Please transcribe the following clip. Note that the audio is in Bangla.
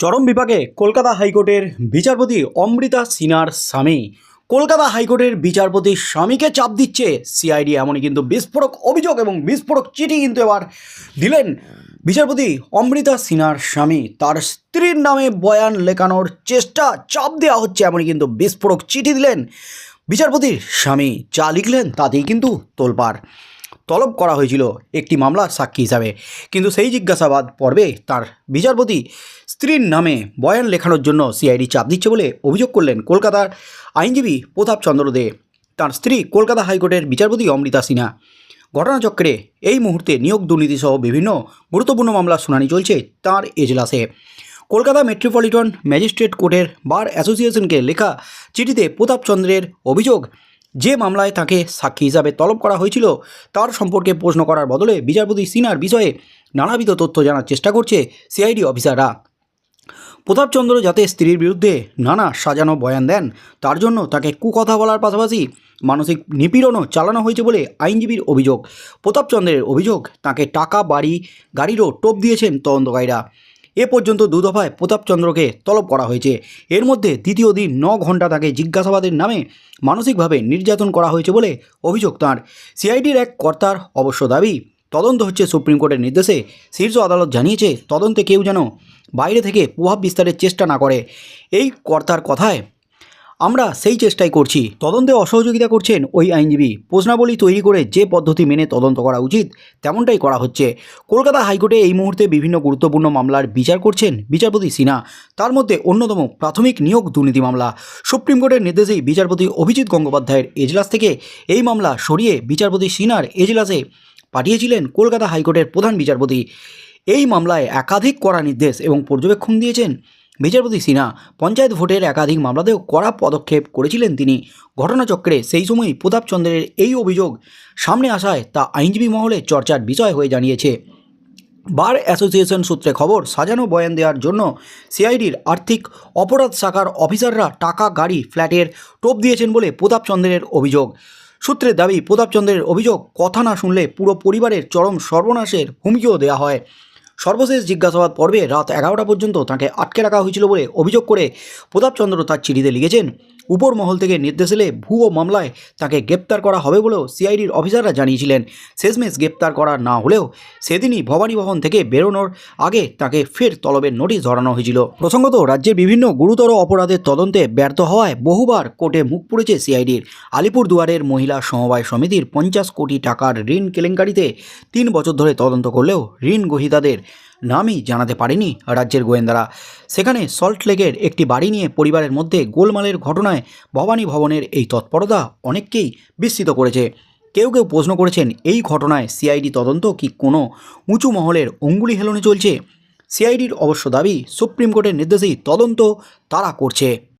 চরম বিভাগে কলকাতা হাইকোর্টের বিচারপতি অমৃতা সিনহার স্বামী। কলকাতা হাইকোর্টের বিচারপতির স্বামীকে চাপ দিচ্ছে সিআইডি, এমনই কিন্তু বিস্ফোরক অভিযোগ এবং বিস্ফোরক চিঠি কিন্তু এবার দিলেন বিচারপতি অমৃতা সিনহার স্বামী। তার স্ত্রীর নামে বয়ান লেখানোর চেষ্টা চাপ দেওয়া হচ্ছে, এমনই কিন্তু বিস্ফোরক চিঠি দিলেন বিচারপতির স্বামী। যা লিখলেন তাতেই কিন্তু তোলপাড়। তলব করা হয়েছিল একটি মামলার সাক্ষী হিসাবে। কিন্তু সেই জিজ্ঞাসাবাদ পর্বে তার বিচারপতি স্ত্রীর নামে বয়ান লেখানোর জন্য সিআইডি চাপ দিচ্ছে বলে অভিযোগ করলেন কলকাতার আইনজীবী প্রতাপ চন্দ্র দে। তার স্ত্রী কলকাতা হাইকোর্টের বিচারপতি অমৃতা সিনহা। ঘটনাচক্রে এই মুহূর্তে নিয়োগ দুর্নীতিসহ বিভিন্ন গুরুত্বপূর্ণ মামলার শুনানি চলছে তার এজলাসে। কলকাতা মেট্রোপলিটন ম্যাজিস্ট্রেট কোর্টের বার অ্যাসোসিয়েশনকে লেখা চিঠিতে প্রতাপ চন্দ্রের অভিযোগ যে মামলায় তাকে সাক্ষী হিসাবে তলব করা হয়েছিল, তার সম্পর্কে প্রশ্ন করার বদলে বিচারপতি সিনহার বিষয়ে নানাবিধ তথ্য জানার চেষ্টা করছে সিআইডি অফিসাররা। প্রতাপচন্দ্র যাতে স্ত্রীর বিরুদ্ধে নানা সাজানো বয়ান দেন, তার জন্য তাকে কুকথা বলার পাশাপাশি মানসিক নিপীড়নও চালানো হয়েছে বলে আইনজীবীর অভিযোগ। প্রতাপচন্দ্রের অভিযোগ, তাকে টাকা, বাড়ি, গাড়িরও টোপ দিয়েছেন তদন্তকারীরা। এ পর্যন্ত দু দফায় প্রতাপচন্দ্রকে তলব করা হয়েছে। এর মধ্যে দ্বিতীয় দিন ন ঘণ্টা তাকে জিজ্ঞাসাবাদের নামে মানসিকভাবে নির্যাতন করা হয়েছে বলে অভিযোগ তাঁর। সিআইডির এক কর্তার অবশ্য দাবি, তদন্ত হচ্ছে সুপ্রিম কোর্টের নির্দেশে। শীর্ষ আদালত জানিয়েছে, তদন্তে কেউ যেন বাইরে থেকে প্রভাব বিস্তারের চেষ্টা না করে। এই কর্তার কথায় আমরা সেই চেষ্টাই করছি। তদন্তে অসহযোগিতা করছেন ওই আইনজীবী। প্রশ্নাবলী তৈরি করে যে পদ্ধতি মেনে তদন্ত করা উচিত, তেমনটাই করা হচ্ছে। কলকাতা হাইকোর্টে এই মুহূর্তে বিভিন্ন গুরুত্বপূর্ণ মামলার বিচার করছেন বিচারপতি সিনহা। তার মধ্যে অন্যতম প্রাথমিক নিয়োগ দুর্নীতি মামলা। সুপ্রিম কোর্টের নির্দেশেই বিচারপতি অভিজিৎ গঙ্গোপাধ্যায়ের এজলাস থেকে এই মামলা সরিয়ে বিচারপতি সিনহার এজলাসে পাঠিয়েছিলেন কলকাতা হাইকোর্টের প্রধান বিচারপতি। এই মামলায় একাধিক কড়া নির্দেশ এবং পর্যবেক্ষণ দিয়েছেন বিচারপতি সিনহা পঞ্চায়েত ভোটের একাধিক মামলাতেও কড়া পদক্ষেপ করেছিলেন তিনি। ঘটনাচক্রে সেই সময়ই প্রতাপচন্দ্রের এই অভিযোগ সামনে আসায় তা আইনজীবী মহলে চর্চার বিষয় হয়ে জানিয়েছে। বার অ্যাসোসিয়েশন সূত্রে খবর, সাজানো বয়ান দেওয়ার জন্য সিআইডির আর্থিক অপরাধ শাখার অফিসাররা টাকা, গাড়ি, ফ্ল্যাটের টোপ দিয়েছেন বলে প্রতাপচন্দ্রের অভিযোগ। সূত্রের দাবি প্রতাপচন্দ্রের অভিযোগ কথা না শুনলে পুরো পরিবারের চরম সর্বনাশের হুমকিও দেওয়া হয়। সর্বশেষ জিজ্ঞাসাবাদ পর্বে রাত এগারোটা পর্যন্ত তাকে আটকে রাখা হয়েছিল বলে অভিযোগ করে প্রতাপচন্দ্র তার চিঠিতে লিখেছেন। উপর মহল থেকে নির্দেশ এলে ভুয়ো মামলায় তাকে গ্রেপ্তার করা হবে বলেও সিআইডির অফিসাররা জানিয়েছিলেন। শেষমেশ গ্রেপ্তার করা না হলেও সেদিনই ভবানী ভবন থেকে বেরোনোর আগে তাকে ফের তলবের নোটিশ ধরানো হয়েছিল। প্রসঙ্গত রাজ্যের বিভিন্ন গুরুতর অপরাধের তদন্তে ব্যর্থ হওয়ায় বহুবার কোর্টে মুখ পুড়েছে সিআইডির। আলিপুরদুয়ারের মহিলা সমবায় সমিতির পঞ্চাশ কোটি টাকার ঋণ কেলেঙ্কারিতে তিন বছর ধরে তদন্ত করলেও ঋণ গ্রহীতাদের নামই জানাতে পারেনি রাজ্যের গোয়েন্দারা। সেখানে সল্টলেকের একটি বাড়ি নিয়ে পরিবারের মধ্যে গোলমালের ঘটনায় ভবানী ভবনের এই তৎপরতা অনেককেই বিস্মিত করেছে। কেউ কেউ প্রশ্ন করেছেন, এই ঘটনায় সিআইডি তদন্ত কি কোনো উঁচু মহলের অঙ্গুলি হেলনে চলছে? সিআইডির অবশ্য দাবি, সুপ্রিম কোর্টের নির্দেশেই তদন্ত তারা করছে।